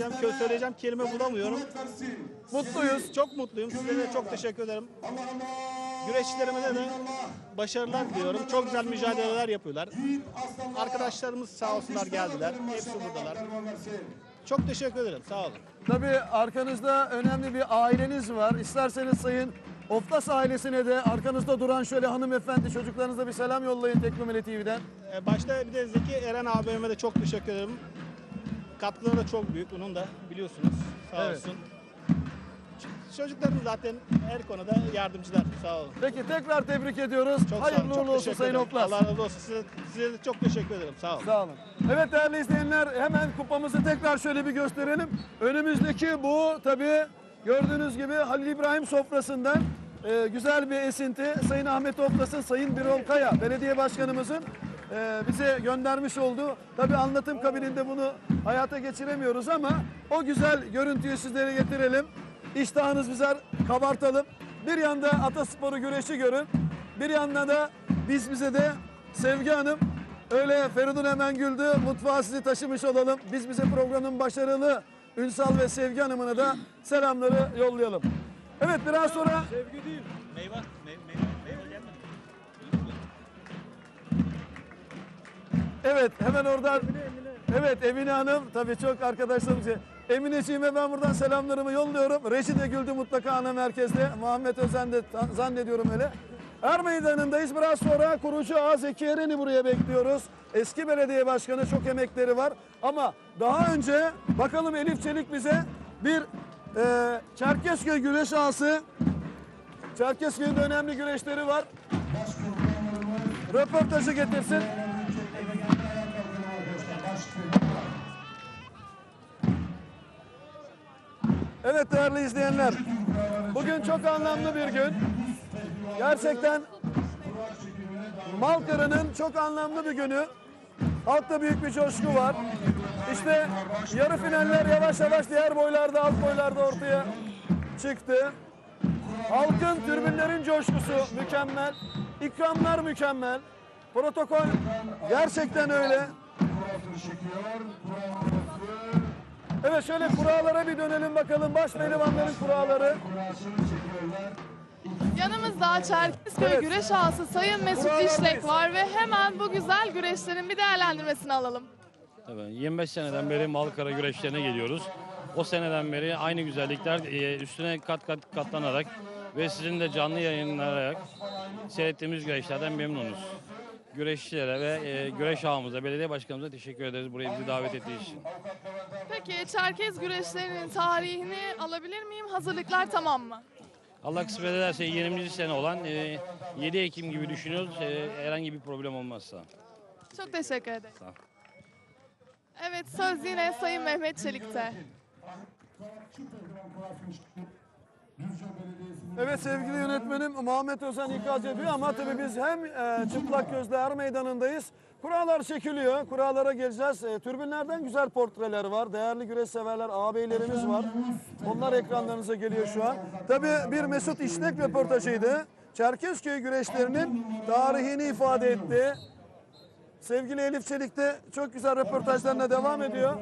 söyleyeceğim, kö- söyleyeceğim kelime bulamıyorum. Mutluyuz. Çok mutluyum. Size de çok teşekkür ederim. Güreşçilerime de başarılar diliyorum. Çok güzel mücadeleler yapıyorlar. Arkadaşlarımız sağ olsunlar geldiler. Hepsi buradalar. Çok teşekkür ederim. Sağ olun. Tabii arkanızda önemli bir aileniz var. İsterseniz Sayın Oftas ailesine de arkanızda duran şöyle hanımefendi çocuklarınıza bir selam yollayın Teknomeli TV'den. Ee, Başta bir de Zeki Eren abime de çok teşekkür ederim. Katkıları da çok büyük. Onun da biliyorsunuz. Sağ Evet. olsun. Ç- zaten her konuda yardımcılar. Sağ olun. Peki tekrar tebrik ediyoruz. Çok sağ olun. Hayırlı Çok uğurlu olsun teşekkür Sayın ederim. Oftas. Allah razı olsun. Size, size de çok teşekkür ederim. Sağ olun. Sağ olun. Evet değerli izleyenler hemen kupamızı tekrar şöyle bir gösterelim. Önümüzdeki bu tabii gördüğünüz gibi Halil İbrahim sofrasından e, güzel bir esinti. Sayın Ahmet Oflas'ın, Sayın Birol Kaya belediye başkanımızın e, bize göndermiş olduğu. Tabii anlatım kabininde bunu hayata geçiremiyoruz ama o güzel görüntüyü sizlere getirelim. İştahınız bize kabartalım. Bir yanda Atasporu güreşi görün. Bir yanda da biz bize de Sevgi Hanım Öyle Feridun hemen güldü. Mutfağa sizi taşımış olalım. Biz bize programın başarılı Ünsal ve Sevgi Hanım'ına da selamları yollayalım. Evet biraz sonra Meyve, meyve, meyve evet hemen oradan Evet Emine Hanım tabii çok arkadaşlarımız. Emineciğime ben buradan selamlarımı yolluyorum. Reşi de güldü mutlaka ana merkezde. Muhammed Özen de zannediyorum öyle. Er meydanındayız. Biraz sonra kurucu A Zeki Eren'i buraya bekliyoruz. Eski belediye başkanı çok emekleri var. Ama daha önce bakalım Elif Çelik bize bir e, Çerkezköy güreş ağası. Çerkezköy'ün önemli güreşleri var. Röportajı getirsin. Evet değerli izleyenler. Bugün çok anlamlı bir gün. Gerçekten Malkara'nın çok anlamlı bir günü. Halkta büyük bir coşku var. İşte yarı finaller yavaş yavaş diğer boylarda, alt boylarda ortaya çıktı. Halkın, tribünlerin coşkusu mükemmel. İkramlar mükemmel. Protokol gerçekten öyle. Evet şöyle kurallara bir dönelim bakalım. Baş pehlivanların kuralları. Yanımızda Çerkezköy Evet. güreş ağası Sayın Mesut. İşlek var ve hemen bu güzel güreşlerin bir değerlendirmesini alalım. Tabii 25 seneden beri Malkara güreşlerine geliyoruz. O seneden beri aynı güzellikler e, üstüne kat kat katlanarak ve sizin de canlı yayınlayarak seyrettiğimiz güreşlerden memnunuz. Güreşçilere ve e, güreş ağamıza, belediye başkanımıza teşekkür ederiz buraya bizi davet ettiği için. Peki Çerkez güreşlerinin tarihini alabilir miyim? Hazırlıklar tamam mı? Allah kısmet ederse 20. sene olan e, 7 Ekim gibi düşünüyoruz. E, herhangi bir problem olmazsa. Çok teşekkür ederim. Sağ ol. Evet söz yine Sayın Mehmet Çelik'te. Evet sevgili yönetmenim Muhammed Özen ikaz ediyor ama tabii biz hem e, çıplak gözle er meydanındayız. Kurallar çekiliyor. Kurallara geleceğiz. E, türbünlerden güzel portreler var. Değerli güreş severler, ağabeylerimiz var. Onlar ekranlarınıza geliyor şu an. Tabii bir Mesut İşlek röportajıydı. Çerkezköy güreşlerinin tarihini ifade etti. Sevgili Elif Çelik de çok güzel röportajlarına devam ediyor.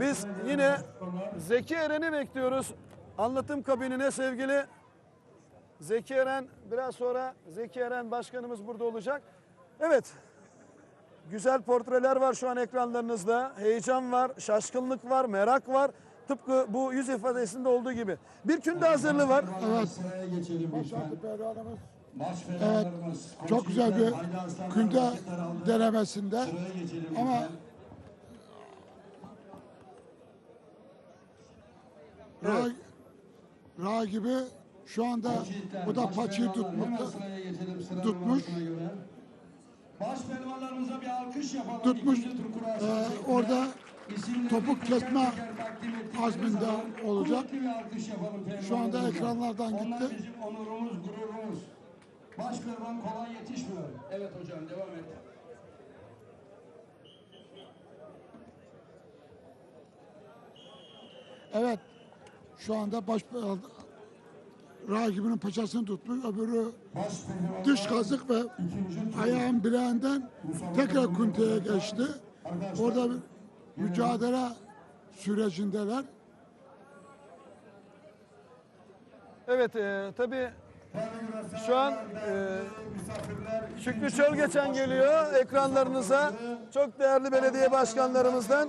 Biz yine Zeki Eren'i bekliyoruz. Anlatım kabinine sevgili Zeki Eren biraz sonra Zeki Eren başkanımız burada olacak. Evet. Güzel portreler var şu an ekranlarınızda. Heyecan var, şaşkınlık var, merak var. Tıpkı bu yüz ifadesinde olduğu gibi. Bir künde hazırlığı var. Evet, çok güzel bir künde denemesinde ama Ra, Ra gibi şu anda bu da paçayı tutmakta, tutmuş. Baş pehlivanlarımıza bir alkış yapalım. tutmuş. Ee, orada topuk kesme azminde olacak. Şu anda ekranlardan Onlar gitti. bizim onurumuz, gururumuz. Baş pehlivan kolay yetişmiyor. Evet hocam devam et. Evet, şu anda baş rahibinin paçasını tutmuş, öbürü dış kazık ve ayağın bileğinden tekrar kunteye geçti. Orada bir mücadele sürecindeler. Evet e, tabii şu an e, Şükrü Çöl geçen geliyor ekranlarınıza. Çok değerli belediye başkanlarımızdan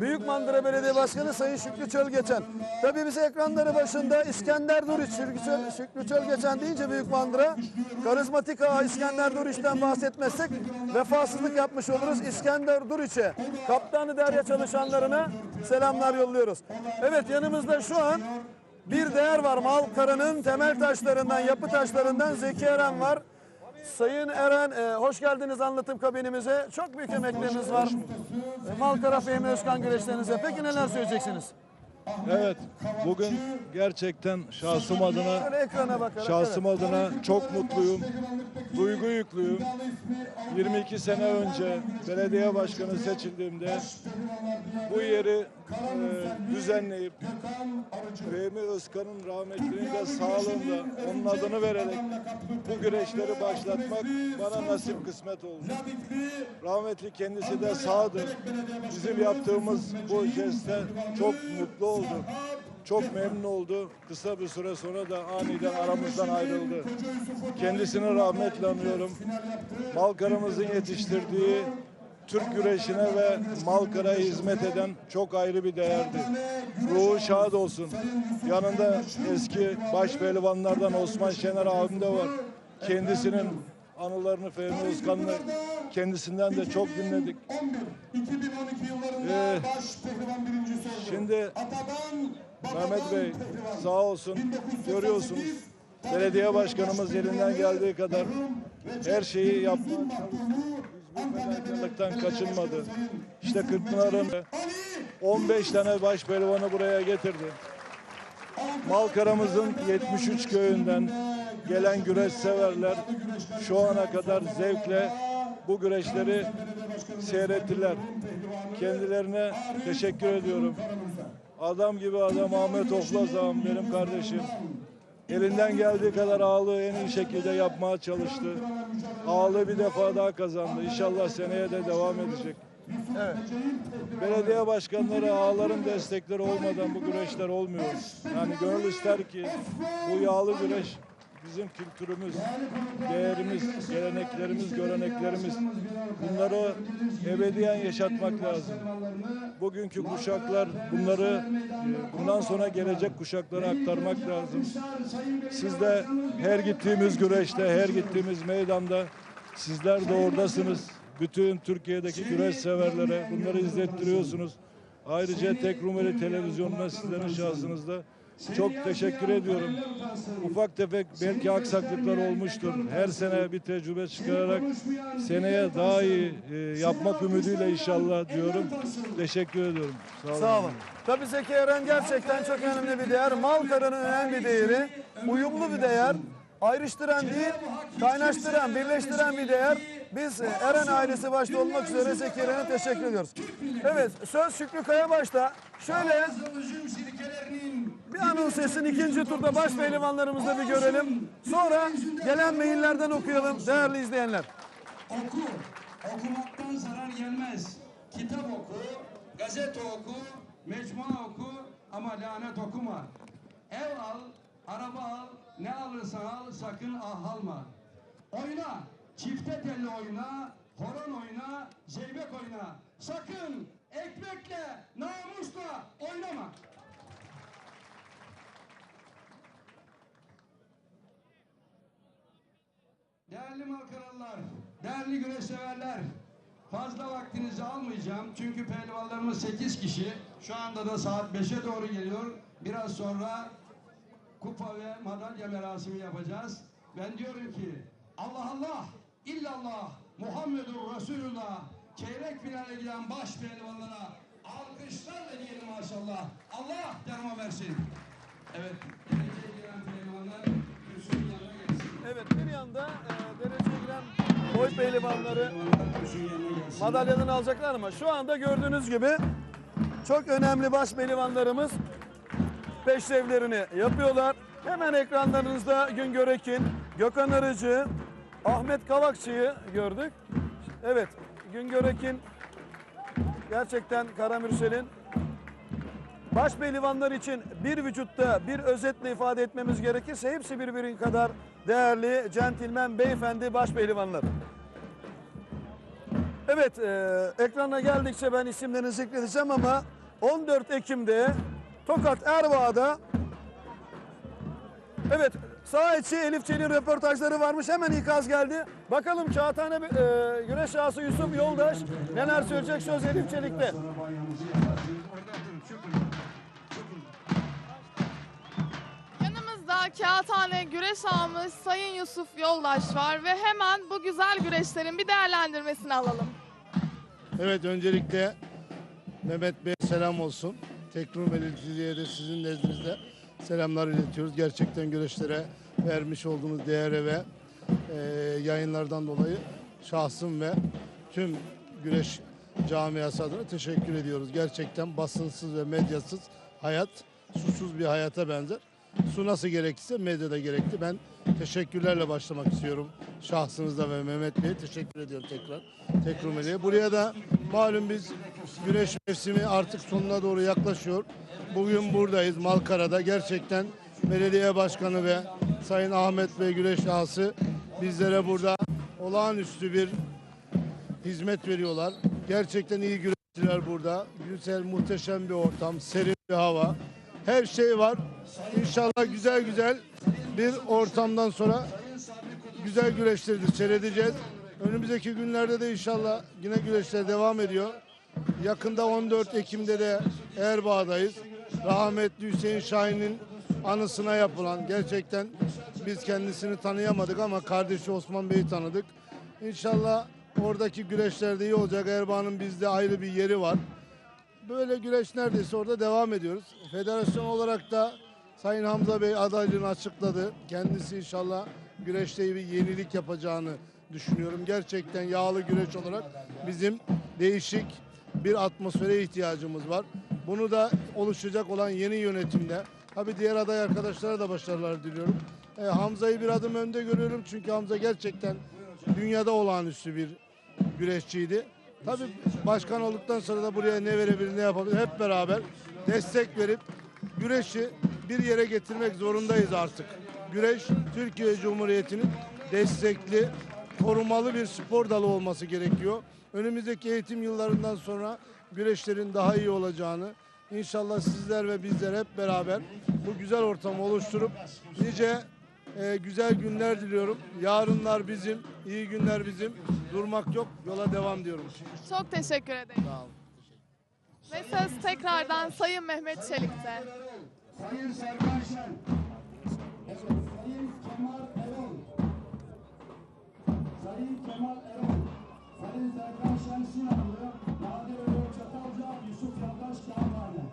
Büyük Mandıra Belediye Başkanı Sayın Şükrü Çöl geçen. Tabii biz ekranları başında İskender Duriç, Şükrü Çöl, Şükrü Çöl geçen deyince Büyük Mandıra karizmatik ağa İskender Duriç'ten bahsetmezsek vefasızlık yapmış oluruz. İskender Duriç'e, Kaptanı Derya çalışanlarına selamlar yolluyoruz. Evet yanımızda şu an bir değer var. Malkara'nın temel taşlarından, yapı taşlarından Zeki Eren var. Sayın Eren, e, hoş geldiniz anlatım kabinimize. Çok büyük emekleriniz var. E, Malkara Fehmi Özkan güreşlerinize. Peki neler söyleyeceksiniz? Evet, bugün gerçekten şahsım adına bakarak. şahsım adına çok mutluyum. Duygu yüklüyüm. 22 sene önce belediye başkanı seçildiğimde bu yeri e, düzenleyip Fehmi Özkan'ın rahmetlinin de sağlığında onun adını vererek bu güreşleri başlatmak bana nasip kısmet oldu. Rahmetli kendisi de sağdır. Bizim yaptığımız bu jeste çok mutlu oldu. Çok memnun oldu. Kısa bir süre sonra da aniden aramızdan ayrıldı. Kendisini rahmetle anıyorum. Malkara'mızın yetiştirdiği Türk güreşine ve Malkara'ya hizmet eden çok ayrı bir değerdi. Ruhu şad olsun. Yanında eski baş pehlivanlardan Osman Şener abim de var. Kendisinin anılarını Fehmi Özkan'la kendisinden de çok dinledik. 2012 yıllarında Ee, baş pehlivan birincisi oldu. Şimdi Mehmet Bey sağ olsun görüyorsunuz. Belediye başkanımız elinden geldiği kadar her şeyi. Hiçbir fedakarlıktan kaçınmadı. İşte Kırkpınar'ın 15 tane baş pehlivanı buraya getirdi. Malkara'mızın 73 köyünden gelen güreş severler şu ana kadar zevkle bu güreşleri seyrettiler. Kendilerine teşekkür ediyorum. Adam gibi adam Ahmet Oflaz ağam benim kardeşim. Elinden geldiği kadar ağlığı en iyi şekilde yapmaya çalıştı. Ağlığı bir defa daha kazandı. İnşallah seneye de devam edecek. Belediye başkanları ağların destekleri olmadan bu güreşler olmuyor. Yani gönül ister ki bu yağlı güreş bizim kültürümüz, değerimiz, geleneklerimiz, göreneklerimiz. Bunları ebediyen yaşatmak lazım. Bugünkü kuşaklar bunları e, bundan sonra gelecek kuşaklara aktarmak lazım. Siz de her gittiğimiz güreşte, her gittiğimiz meydanda sizler de oradasınız. Bütün Türkiye'deki güreş severlere bunları izlettiriyorsunuz. Ayrıca Tek Rumeli Televizyonu'na sizlerin şahsınızda çok teşekkür ediyorum. Ufak tefek belki aksaklıklar olmuştur. Her sene bir tecrübe çıkararak seneye daha iyi e, yapmak ümidiyle inşallah diyorum. Teşekkür ediyorum. Sağ olun. Sağ olun. Tabii Zeki Eren gerçekten çok önemli bir değer. Malkara'nın önemli bir değeri. Uyumlu bir değer. Ayrıştıran değil, kaynaştıran, birleştiren bir değer. Biz e, Eren ailesi başta olmak üzere Zeki Eren'e teşekkür ediyoruz. Evet, söz Şükrü Kayabaş'ta. Şöyle üzüm sirkelerinin bir anons etsin ikinci turda baş pehlivanlarımızı da bir görelim. Sonra gelen maillerden okuyalım değerli izleyenler. oku. Okumaktan zarar gelmez. Kitap oku, gazete oku, mecmua oku ama lanet okuma. Ev al, araba al, ne alırsan al sakın ah alma. Oyna, çifte telli oyna, horon oyna, zeybek oyna. Sakın ekmekle, namusla Değerli Malkaralılar, değerli güreş severler, fazla vaktinizi almayacağım çünkü pehlivanlarımız 8 kişi. Şu anda da saat 5'e doğru geliyor. Biraz sonra kupa ve madalya merasimi yapacağız. Ben diyorum ki Allah Allah, illallah, Muhammedur Resulullah, çeyrek finale giden baş pehlivanlara alkışlarla diyelim maşallah. Allah derma versin. Evet. Evet bir yanda e, dereceye giren boy pehlivanları madalyalarını alacaklar ama şu anda gördüğünüz gibi çok önemli baş pehlivanlarımız peşrevlerini yapıyorlar. Hemen ekranlarınızda Güngör Ekin, Gökhan Arıcı, Ahmet Kavakçı'yı gördük. Evet Güngör Ekin gerçekten Karamürsel'in baş pehlivanlar için bir vücutta bir özetle ifade etmemiz gerekirse hepsi birbiri kadar değerli, centilmen, beyefendi baş pehlivanlar. Evet, e, ekrana geldikçe ben isimlerini zikredeceğim ama 14 Ekim'de Tokat Erbaa'da Evet, sağ içi Elif Çelik'in röportajları varmış. Hemen ikaz geldi. Bakalım Kağıthane e, güreş ağası Yusuf Yoldaş neler söyleyecek söz Elif Çelik'te. Kağıthane güreş ağamız Sayın Yusuf Yoldaş var ve hemen bu güzel güreşlerin bir değerlendirmesini alalım. Evet öncelikle Mehmet Bey selam olsun. Tekrar Belediyesi'ye de sizin nezdinizde selamlar iletiyoruz. Gerçekten güreşlere vermiş olduğunuz değere ve e, yayınlardan dolayı şahsım ve tüm güreş camiası adına teşekkür ediyoruz. Gerçekten basınsız ve medyasız hayat susuz bir hayata benzer. Su nasıl gerekirse medyada gerekli. Ben teşekkürlerle başlamak istiyorum. Şahsınızda ve Mehmet Bey'e teşekkür ediyorum tekrar. Bey'e. Buraya da malum biz güreş mevsimi artık sonuna doğru yaklaşıyor. Bugün buradayız Malkara'da. Gerçekten belediye başkanı ve Sayın Ahmet Bey güreş ağası bizlere burada olağanüstü bir hizmet veriyorlar. Gerçekten iyi güreşçiler burada. Güzel, muhteşem bir ortam, serin bir hava. Her şey var. İnşallah güzel güzel bir ortamdan sonra güzel güreşleri de seyredeceğiz. Önümüzdeki günlerde de inşallah yine güreşler devam ediyor. Yakında 14 Ekim'de de Erbaa'dayız. Rahmetli Hüseyin Şahin'in anısına yapılan gerçekten biz kendisini tanıyamadık ama kardeşi Osman Bey'i tanıdık. İnşallah oradaki güreşlerde iyi olacak. Erbaa'nın bizde ayrı bir yeri var. Böyle güreş neredeyse orada devam ediyoruz. Federasyon olarak da Sayın Hamza Bey adaylığını açıkladı. Kendisi inşallah güreşte bir yenilik yapacağını düşünüyorum. Gerçekten yağlı güreş olarak bizim değişik bir atmosfere ihtiyacımız var. Bunu da oluşacak olan yeni yönetimde tabii diğer aday arkadaşlara da başarılar diliyorum. Ee, Hamza'yı bir adım önde görüyorum çünkü Hamza gerçekten dünyada olağanüstü bir güreşçiydi. Tabii başkan olduktan sonra da buraya ne verebilir, ne yapabilir hep beraber destek verip güreşi bir yere getirmek zorundayız artık. Güreş Türkiye Cumhuriyeti'nin destekli, korumalı bir spor dalı olması gerekiyor. Önümüzdeki eğitim yıllarından sonra güreşlerin daha iyi olacağını, inşallah sizler ve bizler hep beraber bu güzel ortamı oluşturup nice e, güzel günler diliyorum. Yarınlar bizim, iyi günler bizim. Durmak yok, yola devam diyorum. Çok teşekkür ederim. Sağ olun. Ve söz tekrardan Sayın Mehmet Çelik'te. Sayın Serkan Şen. Sayın Kemal Erol. Sayın Kemal Erol. Sayın Serkan Şen Sinanlı. Nadir Erol Çatalca. Yusuf Yandaş Kağıthane.